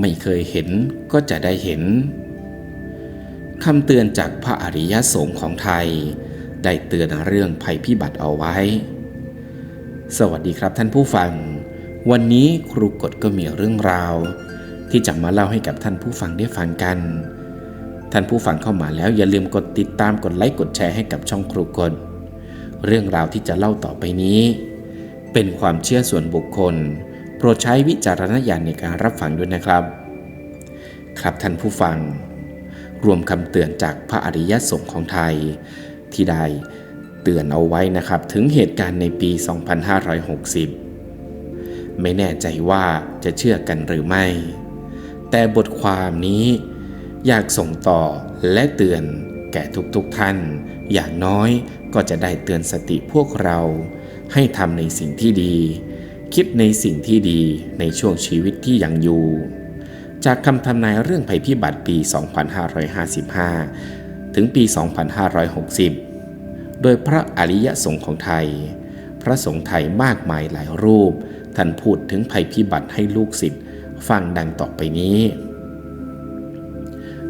ไม่เคยเห็นก็จะได้เห็นคำเตือนจากพระอริยสงฆ์ของไทย ได้เตือนเรื่องภัยพิบัติเอาไว้ สวัสดีครับท่านผู้ฟัง วันนี้ครูกฎก็มีเรื่องราว ที่จะมาเล่าให้กับท่านผู้ฟังได้ฟังกัน ท่านผู้ฟังเข้ามาแล้วอย่าลืมกดติดตามกดไลค์กดแชร์ให้กับช่องครูกฎเรื่องราวที่จะเล่าต่อไปนี้ เป็นความเชื่อส่วนบุคคล โปรดใช้วิจารณญาณในการรับฟังด้วยนะครับ ครับท่านผู้ฟัง รวมคำเตือนจากพระอริยสงฆ์ของไทย ที่ได้เตือนเอาไว้นะครับถึงเหตุการณ์ในปี 2560 ไม่แน่ใจว่าจะเชื่อกันหรือไม่ แต่บทความนี้อยากส่งต่อและเตือนแก่ทุกๆทท่าน อย่างน้อยก็จะได้เตือนสติพวกเราให้ทำในสิ่งที่ดี คิดในสิ่งที่ดีในช่วงชีวิตที่ยังอยู่ จากคำทำนายเรื่องภัยพิบัติปี 2555 ถึงปี 2560 โดยพระอริยสงฆ์ของไทย พระสงฆ์ไทยมากมายหลายรูป ท่านพูดถึงภัยพิบัติให้ลูกศิษย์ฟังดังต่อไปนี้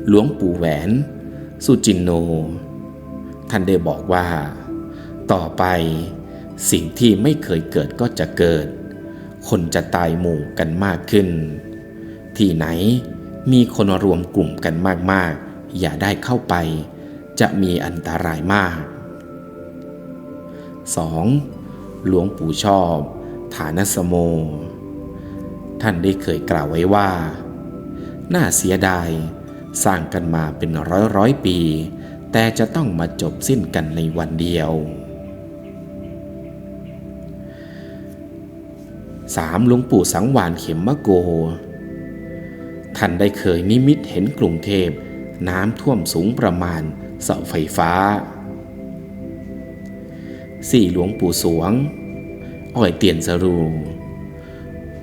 หลวงปู่แหวน สุจินโน ท่านได้บอกว่า ต่อไปสิ่งที่ไม่เคยเกิดก็จะเกิด คนจะตายหมู่กันมากขึ้น ที่ไหนมีคนรวมกลุ่มกันมากๆ อย่าได้เข้าไป จะมีอันตรายมาก 2. หลวงปู่ชอบ ฐานสโม ท่านได้เคยกล่าวไว้ว่า น่าเสียดาย สร้างกันมาเป็นร้อยร้อยปี แต่จะต้องมาจบสิ้นกันในวันเดียว 3. หลวงปู่สังวานเข็มมะโก ท่านได้เคยนิมิตเห็นกรุงเทพ น้ำท่วมสูงประมาณเสาไฟฟ้า 4. หลวงปู่สวงอ้อยเตียนสรู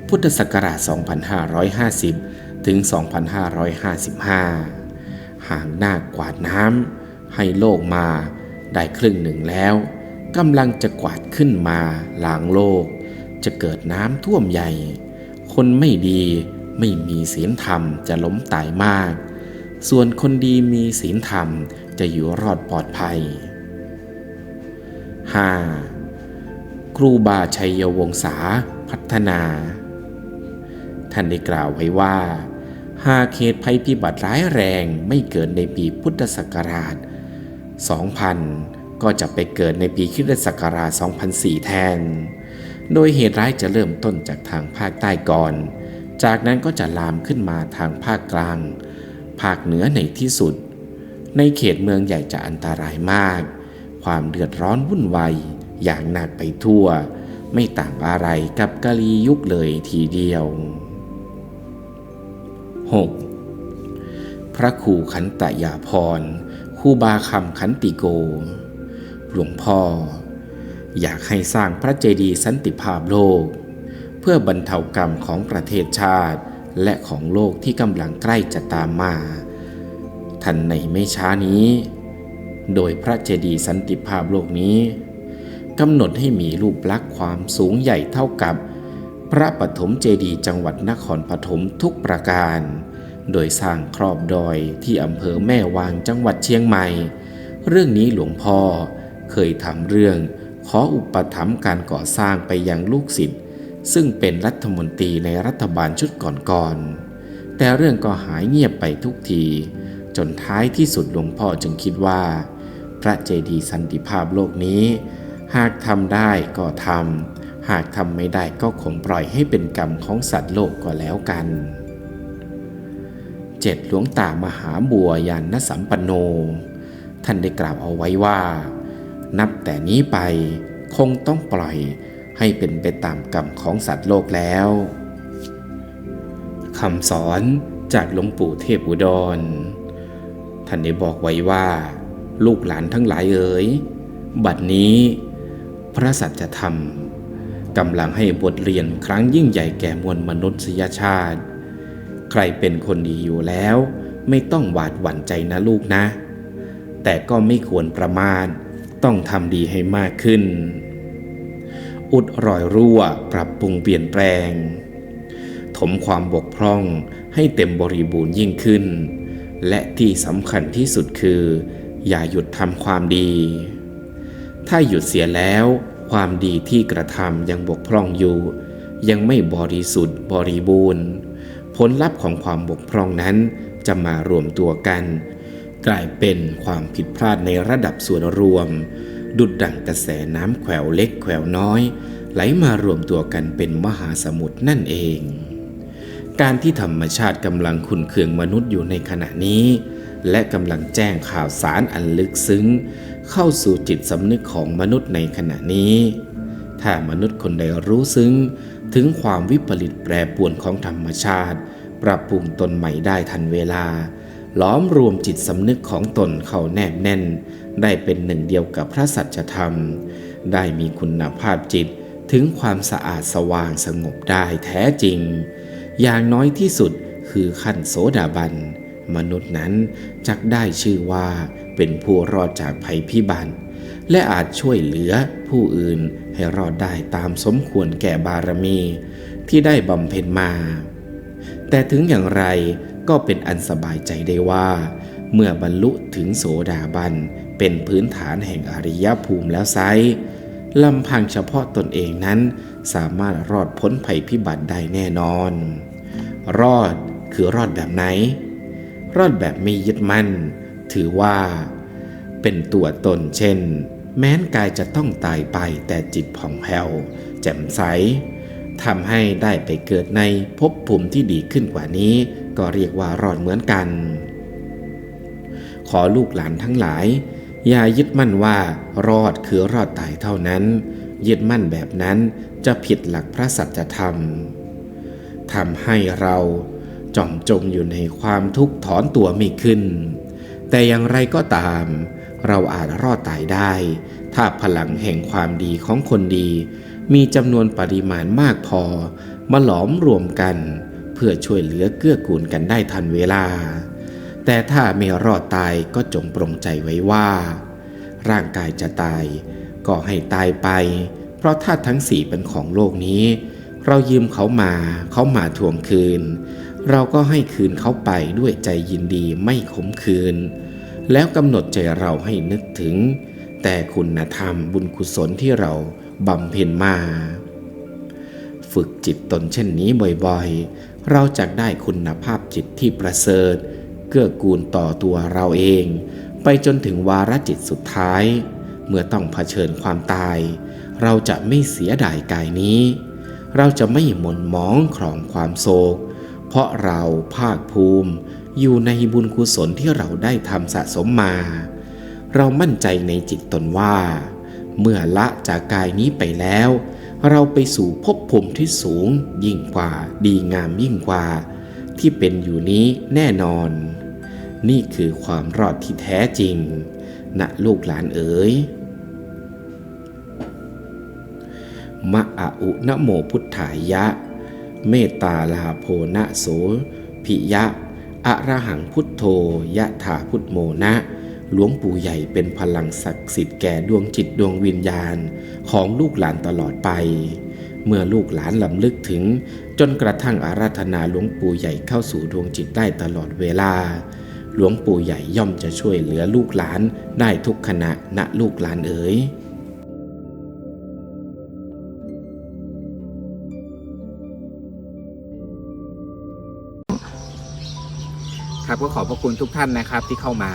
พุทธศักราช 2550 ถึง 2555 ห่างหน้ากวาดน้ำให้โลกมาได้ครึ่งหนึ่งแล้วกำลังจะกวาดขึ้นมาล้างโลก จะเกิดน้ำท่วมใหญ่ คนไม่ดีไม่มีศีลธรรมจะล้มตายมาก ส่วนคนดีมีศีลธรรมจะอยู่รอดปลอดภัย 5. ครูบาชัยวงศาพัฒนา ท่านได้กล่าวไว้ว่า หากเหตุภัยพิบัติร้ายแรงไม่เกิดในปีพุทธศักราช 2000 ก็จะไปเกิดในปีคริสตศักราช 2004 แทน โดยเหตุร้ายจะเริ่มต้นจากทางภาคใต้ก่อน จากนั้นก็จะลามขึ้นมาทางภาคกลาง ภาคเหนือในที่สุด ในเขตเมืองใหญ่จะอันตรายมาก ความเดือดร้อนวุ่นวายอย่างหนักไปทั่ว ไม่ต่างอะไรกับกาลียุคเลยทีเดียว 6. พระครูขันตยาพรครูบาคำขันติโก หลวงพ่อ อยากให้สร้างพระเจดีย์สันติภาพโลก เพื่อบรรเทากรรมของประเทศชาติ และของโลกที่กำลังใกล้จะตามมาทันในไม่ช้านี้ โดยพระเจดีย์สันติภาพโลกนี้กำหนดให้มีรูปลักษณ์ความสูงใหญ่เท่ากับ พระปฐมเจดีย์จังหวัดนครปฐมทุกประการ โดยสร้างครอบดอยที่อำเภอแม่วางจังหวัดเชียงใหม่ เรื่องนี้หลวงพ่อเคยทำเรื่อง ขออุปถัมภ์การก่อสร้างไปยังลูกศิษย์ซึ่งเป็นรัฐมนตรีในรัฐบาลชุดก่อนๆ แต่เรื่องก็หายเงียบไปทุกที จนท้ายที่สุดหลวงพ่อจึงคิดว่า พระเจดีย์สันติภาพโลกนี้ หากทำได้ก็ทำ หากทำไม่ได้ก็คงปล่อยให้เป็นกรรมของสัตว์โลกก็แล้วกันเจ็ดหลวงตามหาบัวยานนสัมปันโน ท่านได้กล่าวเอาไว้ว่า นับแต่นี้ไปคงต้องปล่อยให้เป็นไปตามกรรมของสัตว์โลกแล้วคำสอนจากหลวงปู่เทพอุดร ท่านได้บอกไว้ว่า ลูกหลานทั้งหลายเอ๋ย บัดนี้ พระสัจธรรมกำลังให้บทเรียนครั้งยิ่งใหญ่แก่มวลมนุษยชาติ ใครเป็นคนดีอยู่แล้ว ไม่ต้องหวาดหวั่นใจนะลูกนะ แต่ก็ไม่ควรประมาท ต้องทำดีให้มากขึ้น อุดรอยรั่วปรับปรุงเปลี่ยนแปลง ถมความบกพร่องให้เต็มบริบูรณ์ยิ่งขึ้น และที่สำคัญที่สุดคือ อย่าหยุดทำความดี ถ้าหยุดเสียแล้ว ความดีที่กระทำยังบกพร่องอยู่ ยังไม่บริสุทธิ์บริบูรณ์ ผลลัพธ์ของความบกพร่องนั้นจะมารวมตัวกัน กลายเป็นความผิดพลาดในระดับส่วนรวม ดุดดั่งกระแสน้ำแขวเล็กแขวน้อย ไหลมารวมตัวกันเป็นมหาสมุทรนั่นเอง การที่ธรรมชาติกำลังขุนเคืองมนุษย์อยู่ในขณะนี้ และกำลังแจ้งข่าวสารอันลึกซึ้ง เข้าสู่จิตสำนึกของมนุษย์ในขณะนี้ ถ้ามนุษย์คนใดรู้ซึ้ง ถึงความวิปริตแปรปวนของธรรมชาติ ปรับปรุงตนใหม่ได้ทันเวลา ล้อมรวมจิตสำนึกของตนเข้าแนบแน่น ได้เป็นหนึ่งเดียวกับพระสัจธรรม ได้มีคุณภาพจิตถึงความสะอาดสว่างสงบได้แท้จริง อย่างน้อยที่สุดคือขั้นโสดาบัน มนุษย์นั้นจักได้ชื่อว่าเป็นผู้รอดจากภัยพิบัติ และอาจช่วยเหลือผู้อื่นให้รอดได้ตามสมควรแก่บารมี ที่ได้บำเพ็ญมา แต่ถึงอย่างไร ก็เป็นอันสบายใจได้ว่า เมื่อบรรลุถึงโสดาบัน เป็นพื้นฐานแห่งอริยภูมิแล้วไซลำพังเฉพาะตนเองนั้น สามารถรอดพ้นภัยพิบัติได้แน่นอน รอดคือรอดแบบไหน รอดแบบไม่ยึดมั่น ถือว่า เป็นตัวตนเช่น แม้นกายจะต้องตายไปแต่จิตผ่องแผ้วแจ่มใสทำให้ได้ไปเกิดในภพภูมิที่ดีขึ้นกว่านี้ ก็เรียกว่ารอดเหมือนกัน ขอลูกหลานทั้งหลาย อย่ายึดมั่นว่ารอดคือรอดตายเท่านั้น ยึดมั่นแบบนั้นจะผิดหลักพระสัจธรรมทำให้เราจอมจมอยู่ในความทุกข์ถอนตัวไม่ขึ้น แต่อย่างไรก็ตาม เราอาจรอดตายได้ ถ้าพลังแห่งความดีของคนดี มีจำนวนปริมาณมากพอ มาหลอมรวมกัน เพื่อช่วยเหลือเกื้อกูลกันได้ทันเวลา แต่ถ้าไม่รอดตายก็จงปรงใจไว้ว่า ร่างกายจะตาย ก็ให้ตายไป เพราะธาตุทั้งสี่เป็นของโลกนี้ เรายืมเขามาเขามาทวงคืน เราก็ให้คืนเขาไปด้วยใจยินดีไม่ขมคืน แล้วกำหนดใจเราให้นึกถึง แต่คุณธรรมบุญกุศลที่เราบำเพ็ญมาฝึกจิตตนเช่นนี้บ่อยๆ เราจะได้คุณภาพจิตที่ประเสริฐ เกื้อกูลต่อตัวเราเอง ไปจนถึงวาระจิตสุดท้าย เมื่อต้องเผชิญความตาย เราจะไม่เสียดายกายนี้ เราจะไม่หม่นหมองครองความโศก เพราะเราภาคภูมิ อยู่ในบุญกุศลที่เราได้ทำสะสมมา เรามั่นใจในจิตตนว่า เมื่อละจากกายนี้ไปแล้ว เราไปสู่ภพภูมิที่สูงยิ่งกว่า ดีงามยิ่งกว่า ที่เป็นอยู่นี้แน่นอน นี่คือความรอดที่แท้จริงนะลูกหลานเอ๋ยมะอะอุนะโมพุทธายะ เมตตาลาโพนะโส พิยะ อะระหังพุทโธยะถาพุทโมนะ หลวงปู่ใหญ่เป็นพลังศักดิ์สิทธิ์แก่ดวงจิตดวงวิญญาณของลูกหลานตลอดไป เมื่อลูกหลานลำลึกถึง จนกระทั่งอาราธนาหลวงปู่ใหญ่เข้าสู่ดวงจิตได้ตลอดเวลา หลวงปู่ใหญ่ย่อมจะช่วยเหลือลูกหลานได้ทุกขณะณลูกหลานเอ๋ยครับก็ขอบพระคุณทุกท่านนะครับที่เข้ามา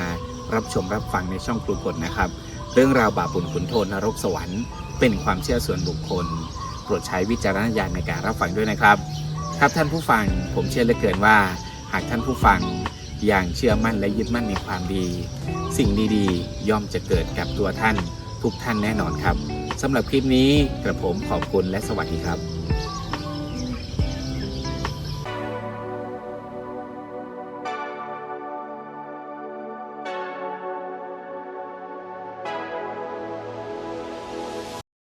รับชมรับฟังในช่องครูกฎนะครับ เรื่องราวบาปบุญคุณโทษนรกสวรรค์เป็นความเชื่อส่วนบุคคล โปรดใช้วิจารณญาณในการรับฟังด้วยนะครับ ครับท่านผู้ฟังผมเชื่อเหลือเกินว่า หากท่านผู้ฟังอย่างเชื่อมั่นและยึดมั่นในความดี สิ่งดีๆ ย่อมจะเกิดกับตัวท่านทุกท่านแน่นอนครับสำหรับคลิปนี้กระผมขอบคุณและสวัสดีครับ